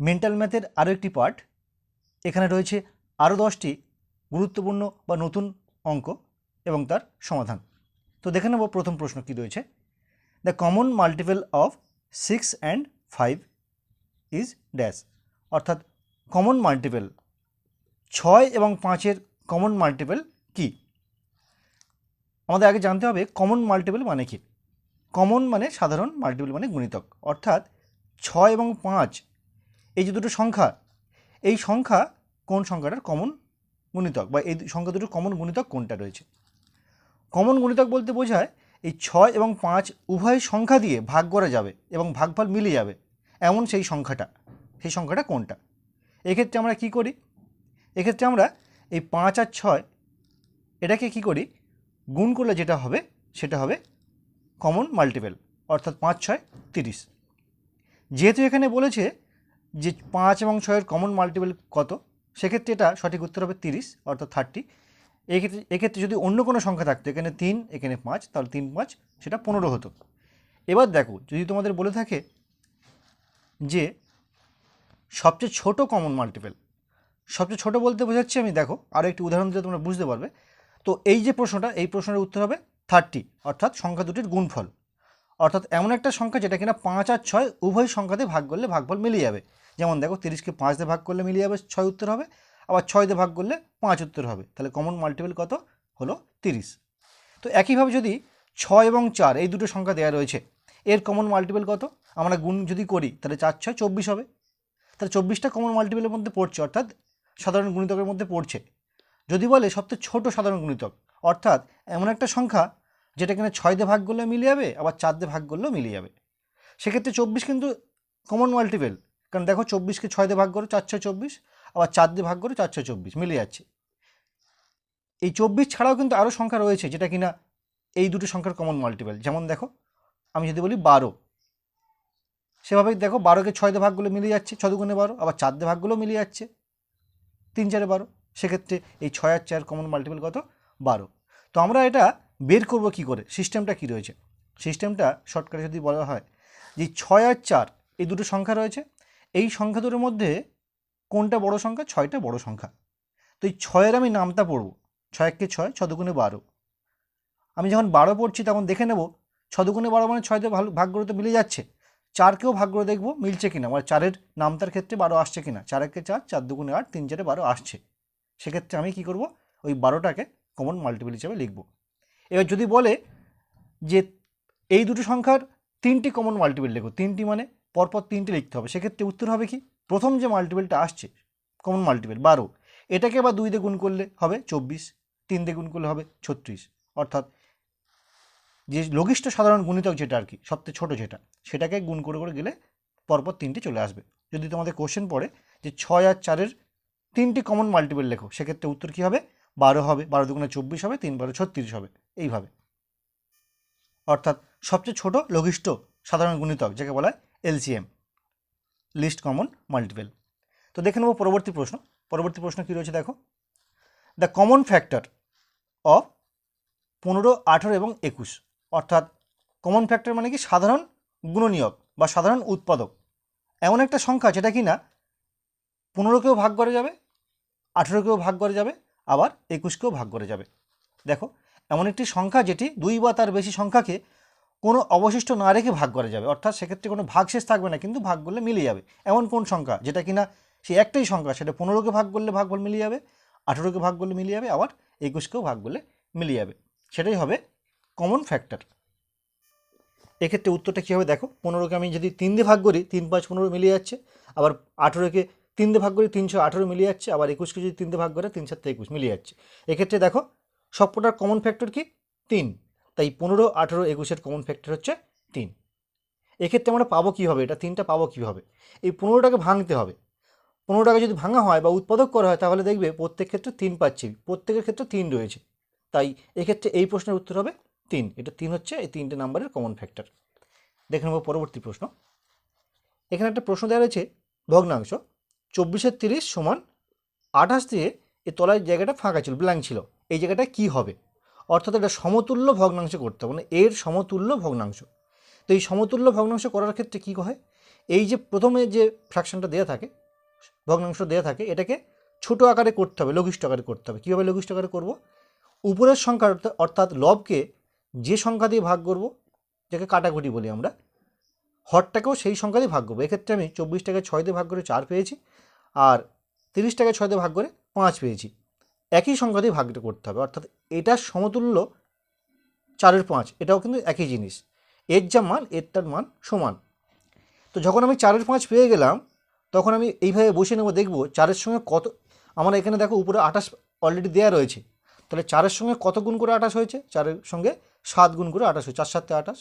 Mental ম্যাথের আরও একটি পার্ট এখানে রয়েছে আরও দশটি গুরুত্বপূর্ণ বা নতুন অঙ্ক এবং তার সমাধান। তো দেখে নেব প্রথম প্রশ্ন কী রয়েছে। The common multiple of six and five is dash অর্থাৎ কমন মাল্টিপল ছয় এবং পাঁচের কমন মাল্টিপল কি? আমাদের আগে জানতে হবে কমন মাল্টিপল মানে কি? কমন মানে সাধারণ মাল্টিপল মানে গুণিতক। অর্থাৎ ছয় এবং পাঁচ এই যে দুটো সংখ্যা, এই সংখ্যা কোন সংখ্যাটার কমন গুণিতক বা এই সংখ্যা দুটোর কমন গুণিতক কোনটা রয়েছে? কমন গুণিতক বলতে বোঝায় এই ছয় এবং পাঁচ উভয় সংখ্যা দিয়ে ভাগ করা যাবে এবং ভাগফল মিলে যাবে, এমন সেই সংখ্যাটা সেই সংখ্যাটা কোনটা? এক্ষেত্রে আমরা কি করি? এক্ষেত্রে আমরা এই পাঁচ আর ছয় এটাকে কি করি? গুণ করলে যেটা হবে, সেটা হবে কমন মাল্টিপেল অর্থাৎ পাঁচ, ছয়, তিরিশ। যেহেতু এখানে বলেছে যে পাঁচ এবং ছয়ের কমন মাল্টিপল কত? সেক্ষেত্রে এটা সঠিক উত্তর হবে তিরিশ, অর্থাৎ থার্টি এক্ষেত্রে এক্ষেত্রে যদি অন্য কোনো সংখ্যা থাকতো, এখানে তিন, এখানে পাঁচ, তাহলে তিন, পাঁচ, সেটা পনেরো হতো। এবার দেখো, যদি তোমাদের বলে থাকে যে সবচেয়ে ছোট কমন মাল্টিপেল সবচেয়ে ছোট বলতে বোঝাচ্ছি আমি, দেখো আরও একটি উদাহরণ দিলে তোমরা বুঝতে পারবে। তো এই যে প্রশ্নটা, এই প্রশ্নের উত্তর হবে থার্টি অর্থাৎ সংখ্যা দুটির গুণফল। অর্থাৎ এমন একটা সংখ্যা যেটা কিনা পাঁচ আর ছয় উভয় সংখ্যাতে ভাগ করলে ভাগফল মিলিয়ে যাবে। যেমন দেখো তিরিশকে পাঁচ দিয়ে ভাগ করলে মিলিয়ে যাবে, ছয় উত্তর হবে, আবার ছয় দিয়ে ভাগ করলে পাঁচ উত্তর হবে। তাহলে কমন মাল্টিপল কত? হলো তিরিশ। তো একইভাবে যদি ছয় এবং চার এই দুটো সংখ্যা দেওয়া রয়েছে, এর কমন মাল্টিপল কত? আমরা গুণ যদি করি, তাহলে চার, ছয়, চব্বিশ হবে। তাহলে চব্বিশটা কমন মাল্টিপলের মধ্যে পড়ছে, অর্থাৎ সাধারণ গুণিতকের মধ্যে পড়ছে। যদি বলে সবচেয়ে ছোট সাধারণ গুণিতক, অর্থাৎ এমন একটা সংখ্যা যেটা কিনা ছয় দিয়ে ভাগ করলে মিলে যাবে, আবার চার দিয়ে ভাগ করলেও মিলে যাবে। সেক্ষেত্রে চব্বিশ কিন্তু কমন মাল্টিপেল কারণ দেখো চব্বিশকে ছয় দিয়ে ভাগ করো, চার ছয় চব্বিশ, আবার চার দিয়ে ভাগ করো, চার ছয় চব্বিশ, মিলে যাচ্ছে। এই চব্বিশ ছাড়াও কিন্তু আরও সংখ্যা রয়েছে যেটা কিনা এই দুটো সংখ্যার কমন মাল্টিপেল যেমন দেখো, আমি যদি বলি বারো সেভাবেই দেখো বারোকে ছয় দিয়ে ভাগগুলো মিলে যাচ্ছে ছ দুগুণে বারো, আবার চার দিয়ে ভাগ করলেও মিলে যাচ্ছে, তিন চারে বারো। সেক্ষেত্রে এই ছয় আর চার কমন মাল্টিপেল কত? বারো। তো আমরা এটা বের করব কি করে? সিস্টেমটা কি রয়েছে? সিস্টেমটা শর্টকাটে যদি বলা হয় যে ছয় আর চার, এই দুটো সংখ্যা রয়েছে, এই সংখ্যা দুটোর মধ্যে কোনটা বড় সংখ্যা? ছয়টা বড় সংখ্যা। তো এই ছয়ের আমি নামটা পড়ব। ছয় এককে ছয়, ছ দুগুণে বারো। আমি যখন বারো পড়ছি তখন দেখে নেব, ছ দুগুণে বারো মানে ছয় দিয়ে ভালো, ভাগ করে তো মিলে যাচ্ছে। চারকেও ভাগ করে দেখব, মিলছে কিনা? মানে চারের নামতার ক্ষেত্রে বারো আসছে কিনা? চার একে চার চার দুগুণে আট, তিন চারে বারো আসছে। সেক্ষেত্রে আমি কি করব? ওই বারোটাকে কমন মাল্টিপল হিসেবে লিখব। এবার যদি বলে যে এই দুটো সংখ্যার তিনটি কমন মাল্টিপল লেখো, তিনটি মানে পরপর তিনটি লিখতে হবে, সেক্ষেত্রে উত্তর হবে কি? প্রথম যে মাল্টিপলটা আসছে কমন মাল্টিপল বারো, এটাকে আবার দুই দিয়ে গুণ করলে হবে চব্বিশ, তিন দিয়ে গুণ করলে হবে ছত্রিশ। অর্থাৎ যে লঘিষ্ঠ সাধারণ গুণিতক যেটা আর কি, সবচেয়ে ছোটো যেটা, সেটাকে গুণ করে করে গেলে পরপর তিনটি চলে আসবে। যদি তোমাদের কোশ্চেন পড়ে যে ছয় আর চারের তিনটি কমন মাল্টিপল লেখো, সেক্ষেত্রে উত্তর কী হবে? বারো হবে, বারো দুগুণে চব্বিশ হবে, তিন বারো ছত্রিশ হবে, এইভাবে। অর্থাৎ সবচেয়ে ছোট লঘিষ্ঠ সাধারণ গুণিতক, যাকে বলা হয় এলসিএম, লিস্ট কমন মাল্টিপেল। তো দেখে নেব পরবর্তী প্রশ্ন। পরবর্তী প্রশ্ন কী রয়েছে দেখো? দ্য কমন ফ্যাক্টর অফ পনেরো, আঠেরো এবং একুশ। অর্থাৎ কমন ফ্যাক্টর মানে কি? সাধারণ গুণনীয়ক বা সাধারণ উৎপাদক। এমন একটা সংখ্যা, যেটা কি না? পনেরোকেও ভাগ করে যাবে আঠেরোকেও ভাগ করে যাবে আবার একুশকেও ভাগ করে যাবে। দেখো, এমন একটি সংখ্যা যেটি দুই বা তার বেশি সংখ্যাকে কোনো অবশিষ্ট না রেখে ভাগ করা যাবে। অর্থাৎ সেক্ষেত্রে কোনো ভাগশেষ থাকবে না, কিন্তু ভাগ করলে মিলে যাবে। এমন কোন সংখ্যা? যেটা কিনা সেই একটাই সংখ্যা, সেটা পনেরোকে ভাগ করলে ভাগ ভাগফল মিলিয়ে যাবে, আঠেরোকে ভাগ করলে মিলিয়ে যাবে, আবার একুশকেও ভাগ করলে মিলিয়ে যাবে। সেটাই হবে কমন ফ্যাক্টর এক্ষেত্রে উত্তরটা কী হবে? দেখো, পনেরোকে আমি যদি তিন দিয়ে ভাগ করি, তিন, পাঁচ, পনেরো মিলিয়ে যাচ্ছে, আবার আঠেরোকে তিন দিয়ে ভাগ করি তিনশো আঠেরো মিলিয়ে যাচ্ছে, আবার একুশকে যদি তিন দিয়ে ভাগ করে তিন সাতটা একুশ মিলিয়ে যাচ্ছে। এক্ষেত্রে দেখো, সবকটার কমন ফ্যাক্টর কি? তিন। তাই পনেরো, আঠেরো, একুশের কমন ফ্যাক্টর হচ্ছে তিন। এক্ষেত্রে আমরা পাবো কীভাবে এটা তিনটা পাবো কীভাবে এই পনেরোটাকে ভাঙতে হবে। পনেরোটাকে যদি ভাঙা হয় বা উৎপাদক করা হয়, তাহলে দেখবে প্রত্যেক ক্ষেত্রে তিন পাচ্ছি। প্রত্যেকের ক্ষেত্রে তিন রয়েছে। তাই এক্ষেত্রে এই প্রশ্নের উত্তর হবে তিন। এটা তিন হচ্ছে এই তিনটে নাম্বারের কমন ফ্যাক্টর দেখে নেব পরবর্তী প্রশ্ন। এখানে একটা প্রশ্ন দেওয়া রয়েছে ভগ্নাংশ। চব্বিশের তিরিশ সমান আঠাশ দিয়ে এই তলায় জায়গাটা ফাঁকা ছিল ব্ল্যাঙ্ক ছিল। এই জায়গাটা কি হবে? অর্থাৎ এটা সমতুল্য ভগ্নাংশ করতে হবে মানে এর সমতুল্য ভগ্নাংশ। তো এই সমতুল্য ভগ্নাংশ করার ক্ষেত্রে কী হয়? এই যে প্রথমে যে ফ্র্যাকশনটা দেওয়া থাকে, ভগ্নাংশ দেওয়া থাকে, এটাকে ছোট আকারে করতে হবে, লঘিষ্ঠ আকারে করতে হবে। কীভাবে লঘিষ্ঠ আকারে করব? উপরের সংখ্যা অর্থা- অর্থাৎ লবকে যে সংখ্যা দিয়ে ভাগ করব, যাকে কাটাকুটি বলি আমরা, হরটাকেও সেই সংখ্যা দিয়ে ভাগ করব। এক্ষেত্রে আমি চব্বিশ টাকা ছয় দিয়ে ভাগ করে চার পেয়েছি। আর তিরিশ টাকা ছয় ভাগ করে পাঁচ পেয়েছি। একই সংখ্যা দিয়ে ভাগটা করতে হবে। অর্থাৎ এটার সমতুল্য চারের পাঁচ, এটাও কিন্তু একই জিনিস। এর যা মান, এরটার মান সমান। তো যখন আমি চারের পাঁচ পেয়ে গেলাম, তখন আমি এইভাবে বসে নেব, দেখব চারের সঙ্গে কত, আমার এখানে দেখো উপরে আঠাশ অলরেডি দেওয়া রয়েছে। তাহলে চারের সঙ্গে কত গুণ করে আঠাশ হয়েছে? চারের সঙ্গে সাত গুণ করে আঠাশ হয়েছে। চার সাতে আঠাশ।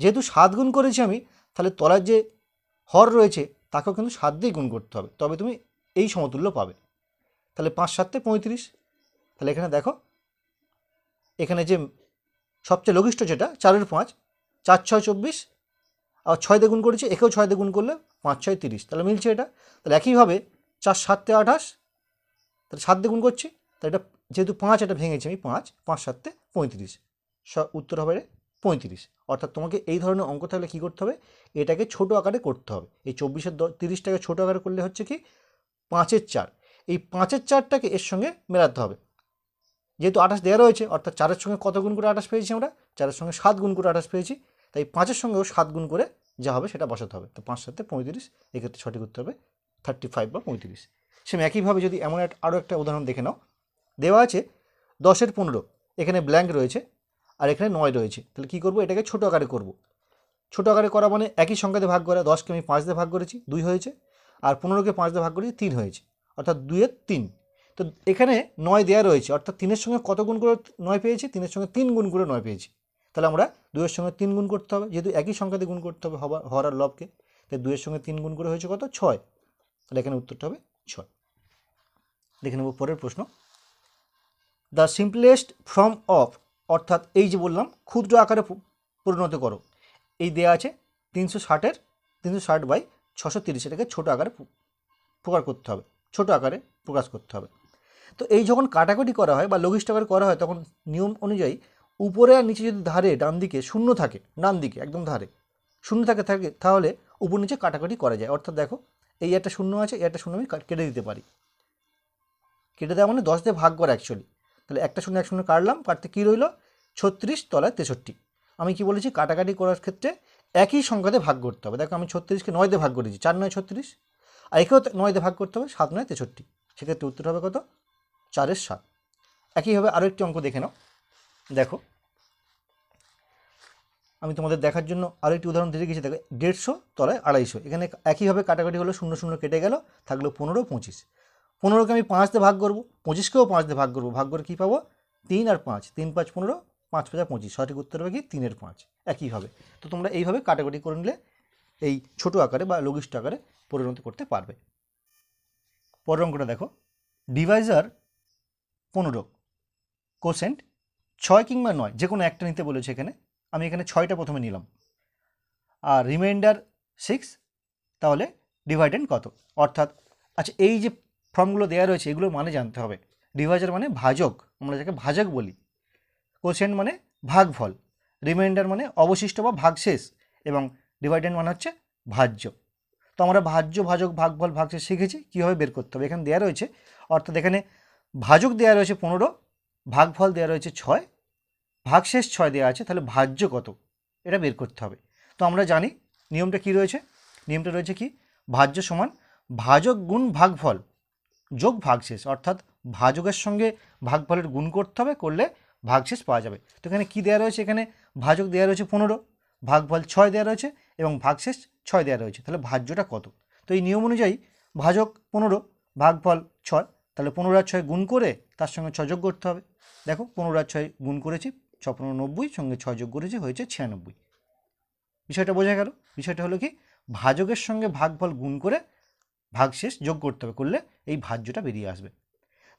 যেহেতু সাত গুণ করেছি আমি, তাহলে তলার যে হর রয়েছে, তাকেও কিন্তু সাত দিয়ে গুণ করতে হবে। তবে তুমি এই সমতুল্য পাবে। তাহলে পাঁচ সাতে পঁয়ত্রিশ। তাহলে এখানে দেখো, এখানে যে সবচেয়ে লঘিষ্ঠ যেটা, চারের পাঁচ, চার ছয় চব্বিশ আর ছয় দিয়ে গুণ করেছি, একেও ছয় দিয়ে করলে পাঁচ ছয় তিরিশ। তাহলে মিলছে এটা। তাহলে একইভাবে চার সাতে আঠাশ, তাহলে সাত দিয়ে গুণ করছি, তাহলে এটা যেহেতু পাঁচ, এটা ভেঙেছি আমি পাঁচ পাঁচ সাতে পঁয়ত্রিশ। উত্তর হবে পঁয়ত্রিশ। অর্থাৎ তোমাকে এই ধরনের অঙ্ক থাকলে কী করতে হবে? এটাকে ছোট আকারে করতে হবে। এই চব্বিশের তিরিশটাকে ছোট আকারে করলে হচ্ছে কি? পাঁচের চার। এই পাঁচের চারটাকে এর সঙ্গে মেলাতে হবে। যেহেতু আঠাশ দেওয়া রয়েছে, অর্থাৎ চারের সঙ্গে কত গুণ করে আঠাশ পেয়েছি আমরা? চারের সঙ্গে সাত গুণ করে আঠাশ পেয়েছি। তাই পাঁচের সঙ্গেও সাত গুণ করে যা হবে সেটা বসাতে হবে। তো পাঁচ সাথে পঁয়ত্রিশ, এক্ষেত্রে সঠিক করতে হবে থার্টি ফাইভ বা পঁয়ত্রিশ। সেম একইভাবে যদি এমন একটা আরও একটা উদাহরণ দেখে নাও। দেওয়া আছে দশের পনেরো, এখানে ব্ল্যাঙ্ক রয়েছে আর এখানে নয় রয়েছে। তাহলে কী করব? এটাকে ছোটো আকারে করব। ছোটো আকারে করা মানে একই সংখ্যাতে ভাগ করা। দশকে আমি পাঁচ দিয়ে ভাগ করেছি, দুই হয়েছে। আর পনেরোকে পাঁচ দিয়ে ভাগ করেছি তিন হয়েছে। অর্থাৎ দুইয়ের তিন। তো এখানে নয় দেওয়া রয়েছে। অর্থাৎ তিনের সঙ্গে কত গুণ করে নয় পেয়েছি? তিনের সঙ্গে তিন গুণ করে নয় পেয়েছি। তাহলে আমরা দুয়ের সঙ্গে তিন গুণ করতে হবে। যেহেতু একই সংখ্যাতে গুণ করতে হবে হওয়ার আর লবকে, তাই দুইয়ের সঙ্গে তিন গুণ করে হয়েছে কত? ছয়। তাহলে এখানে উত্তরটা হবে ছয়। দেখে নেব পরের প্রশ্ন। দ্য সিম্পলেস্ট ফর্ম অফ, অর্থাৎ এই যে বললাম, ক্ষুদ্র আকারে পরিণত করো। এই দেয়া আছে তিনশো ষাটের, তিনশো ষাট বাই ছশো তিরিশ এটাকে ছোটো আকারে প্রকার করতে হবে। ছোটো আকারে প্রকাশ করতে হবে। তো এই যখন কাটাকুটি করা হয় বা লঘিষ্ঠ আকারে করা হয়, তখন নিয়ম অনুযায়ী উপরে আর নিচে যদি ধারে ডান দিকে শূন্য থাকে, ডান দিকে, একদম ধারে, শূন্য থাকে থাকে, তাহলে উপর নিচে কাটাকুটি করা যায়। অর্থাৎ দেখো, এই একটা শূন্য আছে, এই একটা শূন্য আমি কেটে দিতে পারি। কেটে দেওয়া মানে দশ দিয়ে ভাগ করা অ্যাকচুয়ালি তাহলে একটা শূন্য, এক শূন্য কাটলাম, কাটতে কী রইল? ছত্রিশ তলায় তেষট্টি। আমি কি বলেছি? কাটাকাটি করার ক্ষেত্রে একই সংখ্যাতে ভাগ করতে হবে। দেখো আমি ছত্রিশকে নয় দিয়ে ভাগ করেছি, চার নয় ছত্রিশ, আর একেও তে- নয় দিয়ে ভাগ করতে হবে, সাত নয় তেষট্টি। সেক্ষেত্রে উত্তর হবে কত? চারের সাত। একইভাবে আরও একটি অঙ্ক দেখে নাও। দেখো, আমি তোমাদের দেখার জন্য আরও একটি উদাহরণ দিয়ে গেছি দেখো, দেড়শো তলায় আড়াইশো। এখানে একইভাবে কাটাকাটি হলো শূন্য শূন্য কেটে গেল, থাকল পনেরো, পঁচিশ। পনেরোকে আমি পাঁচ দিয়ে ভাগ করব, পঁচিশকেও পাঁচ দিয়ে ভাগ করব। ভাগ করে কী পাবো? তিন আর পাঁচ, তিন, পাঁচ, পনেরো পাঁচ পাঁচা পঁচিশ, সঠিক উত্তর হবে কি তিনের পাঁচ একইভাবে তো তোমরা এইভাবে কাটাকাটি করে নিলে এই ছোট আকারে বা লঘিষ্ঠ আকারে পরিণত করতে পারবে। পরের অঙ্কটা দেখো। ডিভাইজার পনেরো কোসেন্ট ছয় কিংবা নয়, যে কোনো একটা নিতে বলেছে এখানে, আমি এখানে ছয়টা প্রথমে নিলাম। আর রিমাইন্ডার সিক্স তাহলে ডিভাইডেন্ট কত? অর্থাৎ আচ্ছা এই যে ফর্মগুলো দেওয়া রয়েছে এগুলো মানে জানতে হবে। ডিভাইজার মানে ভাজক, আমরা যাকে ভাজক বলি। কোসেন্ট মানে ভাগফল রিমাইন্ডার মানে অবশিষ্ট বা ভাগশেষ এবং ডিভাইডেন্ট মানে হচ্ছে ভাজ্য। তো আমরা ভাজ্য, ভাজক, ভাগফল, ভাগশেষ শিখেছি, কীভাবে বের করতে হবে? এখানে দেওয়া রয়েছে, অর্থাৎ এখানে ভাজক দেওয়া রয়েছে পনেরো, ভাগফল দেওয়া রয়েছে ছয়, ভাগশেষ ছয় দেওয়া আছে, তাহলে ভাজ্য কত? এটা বের করতে হবে। তো আমরা জানি নিয়মটা কি রয়েছে? নিয়মটা রয়েছে কি? ভাজ্য সমান ভাজক গুণ ভাগফল যোগ ভাগশেষ, অর্থাৎ ভাজকের সঙ্গে ভাগফলের গুণ করতে হবে, করলে ভাগশেষ পাওয়া যাবে। তো এখানে কী দেওয়া রয়েছে? এখানে ভাজক দেওয়া রয়েছে পনেরো, ভাগফল ছয় দেওয়া রয়েছে এবং ভাগশেষ ছয় দেওয়া রয়েছে। তাহলে ভাজ্যটা কত? তো এই নিয়ম অনুযায়ী ভাজক পনেরো, ভাগফল ছয়, তাহলে পনেরো আর ছয় গুণ করে তার সঙ্গে ছয় যোগ করতে হবে। দেখো, পনেরো আর ছয় গুণ করেছি, ছ পনেরো নব্বই, সঙ্গে ছয় যোগ করেছি হয়েছে ছিয়ানব্বই। বিষয়টা বোঝা গেল? বিষয়টা হলো কি? ভাজকের সঙ্গে ভাগফল গুণ করে ভাগশেষ যোগ করতে হবে, করলে এই ভাজ্যটা বেরিয়ে আসবে।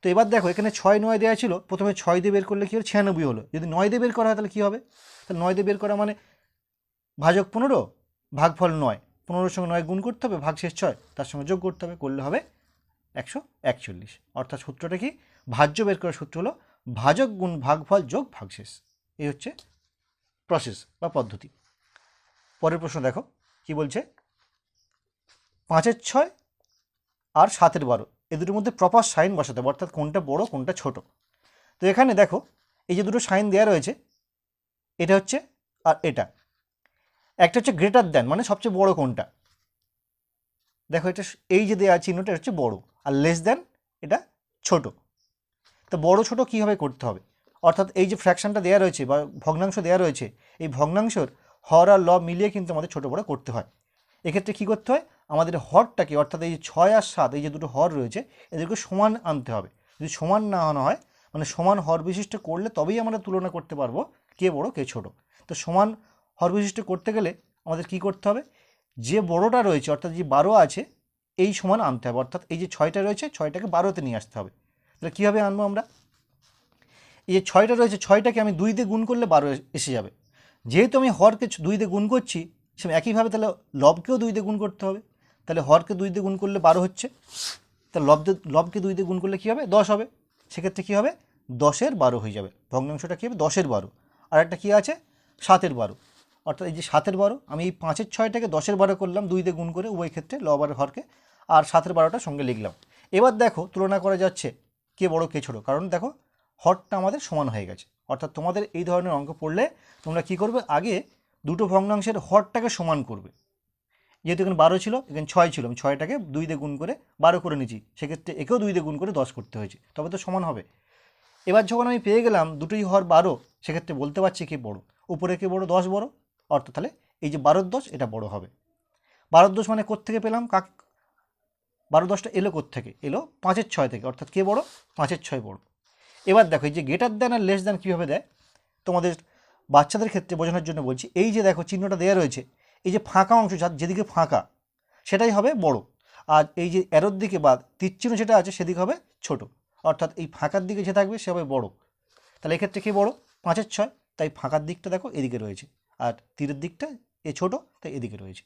তো এবার দেখো, এখানে ছয় নয় দেওয়া ছিল, প্রথমে ছয় দিয়ে বের করলে কী হলো? ছিয়ানব্বই হলো। যদি নয় দিয়ে বের করা হয় তাহলে কী হবে? তাহলে নয় দিয়ে বের করা মানে ভাজক পনেরো, ভাগফল নয়। পনেরোর সঙ্গে নয় গুণ করতে হবে, ভাগশেষ ছয়। তার সঙ্গে যোগ করতে হবে, করলে হবে একশো একচল্লিশ। অর্থাৎ সূত্রটা কি? ভাজ্য বের করার সূত্র হলো ভাজক গুণ ভাগফল যোগ ভাগশেষ। এই হচ্ছে প্রসেস বা পদ্ধতি। পরের প্রশ্ন দেখো, কি বলছে? পাঁচের ছয় আর সাতের বারো। এ দুটোর মধ্যে প্রপার সাইন বসাতে হবে, অর্থাৎ কোনটা বড়, কোনটা ছোট। তো এখানে দেখো, এই যে দুটো সাইন দেওয়া রয়েছে, এটা হচ্ছে আর এটা। একটা হচ্ছে গ্রেটার দ্যান মানে সবচেয়ে বড় কোনটা? দেখো, এটা এই যে দেওয়া চিহ্নটা হচ্ছে বড়, আর লেস দ্যান এটা ছোট। তো বড়, ছোট কীভাবে করতে হবে? অর্থাৎ এই যে ফ্র্যাকশনটা দেওয়া রয়েছে, বা ভগ্নাংশ দেওয়া রয়েছে, এই ভগ্নাংশর হর আর ল মিলিয়ে কিন্তু আমাদের ছোটো বড় করতে হয়। এক্ষেত্রে কী করতে হয়? আমাদের হরটাকে, অর্থাৎ এই যে ছয় আর সাত, এই যে দুটো হর রয়েছে, এদেরকে সমান আনতে হবে। যদি সমান না আনা হয় মানে সমান হর বিশিষ্ট করলে তবেই আমরা তুলনা করতে পারব কে বড়, কে ছোট। তো সমান হর বিশিষ্ট করতে গেলে আমাদের কি করতে হবে? যে বড়টা রয়েছে, অর্থাৎ যে বারো আছে, এই সমান আনতে হবে। অর্থাৎ এই যে ছয়টা রয়েছে, ছয়টাকে বারোতে নিয়ে আসতে হবে। তাহলে কীভাবে আনব আমরা? এই যে ছয়টা রয়েছে, ছয়টাকে আমি দুই দিয়ে গুণ করলে বারো এসে যাবে। যেহেতু আমি হরকে দুই দিয়ে গুণ করছি সে একইভাবে তাহলে লবকেও দুই দিয়ে গুণ করতে হবে। তাহলে হরকে দুই দিয়ে গুণ করলে বারো হচ্ছে। তাহলে লব দিয়ে- লবকে দুই দিয়ে গুণ করলে কী হবে? দশ হবে। সেক্ষেত্রে কী হবে? দশের বারো হয়ে যাবে। ভগ্নাংশটা কী হবে? দশের বারো। আর একটা কী আছে? সাতের বারো। অর্থাৎ এই যে সাতের বারো, আমি এই পাঁচের ছয়টাকে দশের বারো করলাম, দুই দিয়ে গুণ করে উভয় ক্ষেত্রে লব আর হরকে আর সাতের বারোটা সঙ্গে লিখলাম। এবার দেখো, তুলনা করা যাচ্ছে কে বড়, কে ছোটো। কারণ দেখো, হরটা আমাদের সমান হয়ে গেছে। অর্থাৎ তোমাদের এই ধরনের অঙ্ক পড়লে তোমরা কি করবে? আগে দুটো ভগ্নাংশের হরটাকে সমান করবে। যেহেতু এখানে বারো ছিল, এখানে ছয় ছিল, আমি ছয়টাকে দুই দিয়ে গুণ করে বারো করে নিয়েছি। সেক্ষেত্রে একেও দুই দিয়ে গুণ করে দশ করতে হয়েছে। তবে তো সমান হবে। এবার যখন আমি পেয়ে গেলাম দুটোই হর বারো, সেক্ষেত্রে বলতে পারছি কে বড়? উপরে কে বড়? দশ বড়? অর্থাৎ তাহলে এই যে বারোর দশ, এটা বড় হবে। বারোর দশ মানে কোত্থেকে পেলাম? কাক বারো দশটা এলো কোত্থেকে? এলো পাঁচের ছয় থেকে। অর্থাৎ কে বড়? পাঁচের ছয় বড়। এবার দেখো, এই যে গেটার দেন আর লেস দেন কীভাবে দেয়? তোমাদের বাচ্চাদের ক্ষেত্রে বোঝানোর জন্য বলছি, এই যে দেখো চিহ্নটা দেওয়া রয়েছে এই যে ফাঁকা অংশ যেদিকে ফাঁকা, সেটাই হবে বড়। আর এই যে এরোর দিকে বা তীর চিহ্ন যেটা আছে, সেদিকে হবে ছোট। অর্থাৎ এই ফাঁকার দিকে যে থাকবে, সে হবে বড়। তাহলে এক্ষেত্রে কি বড়? পাঁচের ছয়। তাই ফাঁকার দিকটা দেখো, এদিকে রয়েছে। আর তীরের দিকটা এ ছোট, তাই এদিকে রয়েছে।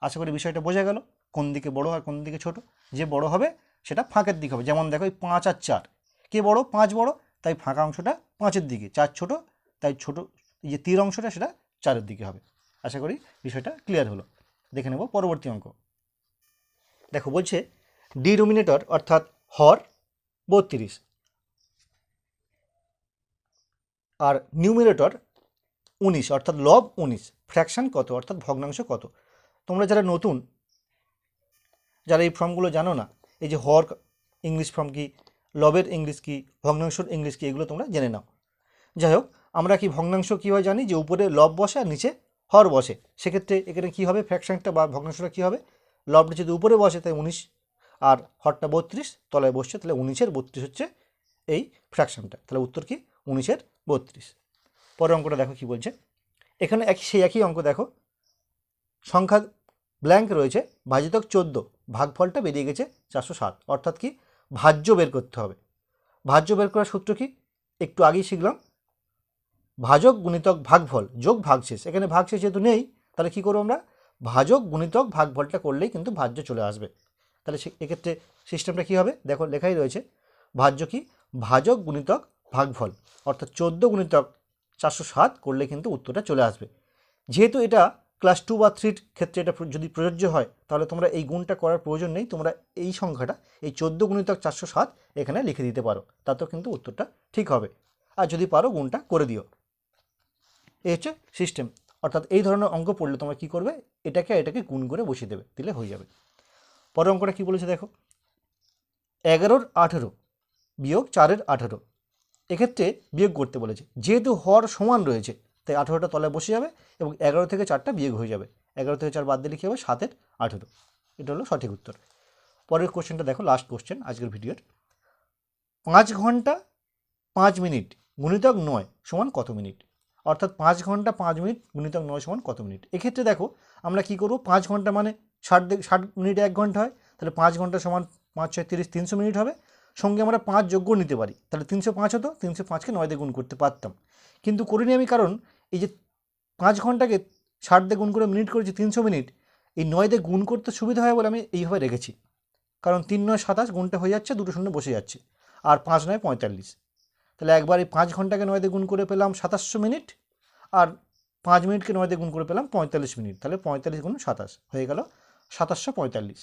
আশা করি বিষয়টা বোঝা গেল, কোন দিকে বড় আর কোন দিকে ছোট। যে বড় হবে, সেটা ফাঁকের দিক হবে। যেমন দেখো, এই পাঁচ আর চার। কে বড়? পাঁচ বড়। তাই ফাঁকা অংশটা পাঁচের দিকে। চার ছোট, তাই ছোট, এই যে তীর অংশটা, সেটা চারের দিকে হবে। আশা করি বিষয়টা ক্লিয়ার হলো। দেখে নেব পরবর্তী অঙ্ক। দেখো, বলছে ডিনোমিনেটর অর্থাৎ হর বত্রিশ। আর নিউমিনেটর উনিশ, অর্থাৎ লব উনিশ। ফ্র্যাকশন কত, অর্থাৎ ভগ্নাংশ কত? তোমরা যারা নতুন, যারা এই ফর্মগুলো জানো না, এই যে হর ইংলিশ ফর্ম কি লবের ইংলিশ কি, ভগ্নাংশর ইংলিশ কি, এগুলো তোমরা জেনে নাও। যাই হোক, আমরা কি ভগ্নাংশ কীভাবে জানি? যে উপরে লব বসে আর নিচে হর বসে। সেক্ষেত্রে এখানে কী হবে? ফ্র্যাকশনটা বা ভগ্নাংশটা কী হবে? লবটা যদি উপরে বসে তাই উনিশ। আর হরটা বত্রিশ, তলায় বসছে, তাহলে উনিশের বত্রিশ হচ্ছে এই ফ্র্যাকশনটা। তাহলে উত্তর কি? উনিশের বত্রিশ। পরের অঙ্কটা দেখো কি বলছে। এখানে একই, সেই একই অঙ্ক দেখো। সংখ্যা ব্ল্যাঙ্ক রয়েছে, ভাজিতক চোদ্দ, ভাগফলটা বেরিয়ে গেছে চারশো সাত। অর্থাৎ কি? ভাজ্য বের করতে হবে। ভাজ্য বের করার সূত্র কি? একটু আগেই শিখলাম। ভাজক গুণিতক ভাগফল যোগ ভাগশেষ। এখানে ভাগশেষ যেহেতু নেই, তাহলে কী করব আমরা? ভাজক গুণিতক ভাগফলটা করলেই কিন্তু ভাজ্য চলে আসবে। তাহলে এক্ষেত্রে সিস্টেমটা কী হবে? দেখো, লেখাই রয়েছে, ভাজ্য কি? ভাজক গুণিতক ভাগফল। অর্থাৎ চোদ্দ গুণিতক চারশো সাত করলে কিন্তু উত্তরটা চলে আসবে। যেহেতু এটা ক্লাস টু বা থ্রির ক্ষেত্রে এটা যদি প্রযোজ্য হয়, তাহলে তোমরা এই গুণটা করার প্রয়োজন নেই। তোমরা এই সংখ্যাটা, এই চোদ্দ গুণিতক চারশো সাত এখানে লিখে দিতে পারো। তাতেও কিন্তু উত্তরটা ঠিক হবে। আর যদি পারো, গুণটা করে দিও। এই হচ্ছে সিস্টেম অর্থাৎ এই ধরনের অঙ্ক পড়লে তোমরা কী করবে? এটাকে এটাকে গুণ করে বসিয়ে দেবে, দিলে হয়ে যাবে। পরের অঙ্কটা কী বলেছে দেখো? এগারোর আঠেরো বিয়োগ চারের আঠেরো। এক্ষেত্রে বিয়োগ করতে বলেছে। যেহেতু হর সমান রয়েছে, তাই আঠেরোটা তলায় বসে যাবে এবং এগারো থেকে চারটা বিয়োগ হয়ে যাবে। এগারো থেকে চার বাদ দিলে কী হবে? সাতের আঠেরো। এটা হলো সঠিক উত্তর। পরের কোশ্চেনটা দেখো লাস্ট কোশ্চেন আজকের ভিডিওর পাঁচ ঘণ্টা পাঁচ মিনিট গুণিতক নয় সমান কত মিনিট? অর্থাৎ পাঁচ ঘণ্টা পাঁচ মিনিট গুণিতক নয় সমান কত মিনিট? এক্ষেত্রে দেখো, আমরা কী করব? পাঁচ ঘণ্টা মানে ষাট ষাট মিনিটে এক ঘণ্টা হয়, তাহলে পাঁচ ঘণ্টা সমান পাঁচ ছয় তিরিশ তিনশো মিনিট হবে। সঙ্গে আমরা পাঁচ যোগ্য নিতে পারি, তাহলে তিনশো পাঁচ হতো, তিনশো পাঁচকে নয় দিয়ে গুণ করতে পারতাম। কিন্তু করিনি আমি কারণ, এই যে পাঁচ ঘন্টাকে ষাট দিয়ে গুণ করে মিনিট করেছি তিনশো মিনিট, এই নয় দিয়ে গুণ করতে সুবিধা হয় বলে আমি এইভাবে রেখেছি। কারণ তিন নয় সাতাশ গুণটা হয়ে যাচ্ছে, দুটো শূন্য বসে যাচ্ছে, আর পাঁচ নয় পঁয়তাল্লিশ। তাহলে একবার এই পাঁচ ঘন্টাকে নয় দিয়ে গুণ করে পেলাম সাতাশশো মিনিট আর পাঁচ মিনিটকে নয় দিয়ে গুণ করে পেলাম পঁয়তাল্লিশ মিনিট, তাহলে পঁয়তাল্লিশ গুণ সাতাশ হয়ে গেল সাতাশশো পঁয়তাল্লিশ।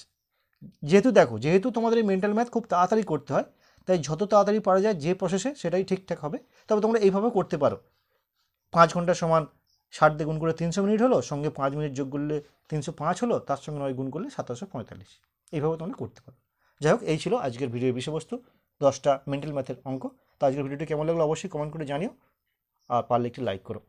যেহেতু দেখো, যেহেতু তোমাদের এই মেন্টাল ম্যাথ খুব তাড়াতাড়ি করতে হয়, তাই যত তাড়াতাড়ি পারা যায় যে প্রসেসে সেটাই ঠিকঠাক হবে, তবে তোমরা এইভাবে করতে পারো। পাঁচ ঘণ্টা সমান ষাট দিয়ে গুণ করে তিনশো মিনিট হলো, সঙ্গে পাঁচ মিনিট যোগ করলে তিনশো পাঁচ হলো, তার সঙ্গে নয় গুণ করলে সাতাশশো পঁয়তাল্লিশ। এইভাবে তোমরা করতে পারো। যাই হোক, এই ছিল আজকের ভিডিওর বিষয়বস্তু, দশটা মেন্টাল ম্যাথের অঙ্ক। তো আজকের ভিডিওটি কেমন লাগল অবশ্যই কমেন্ট করে জানিও আর পারলে একটি লাইক করো।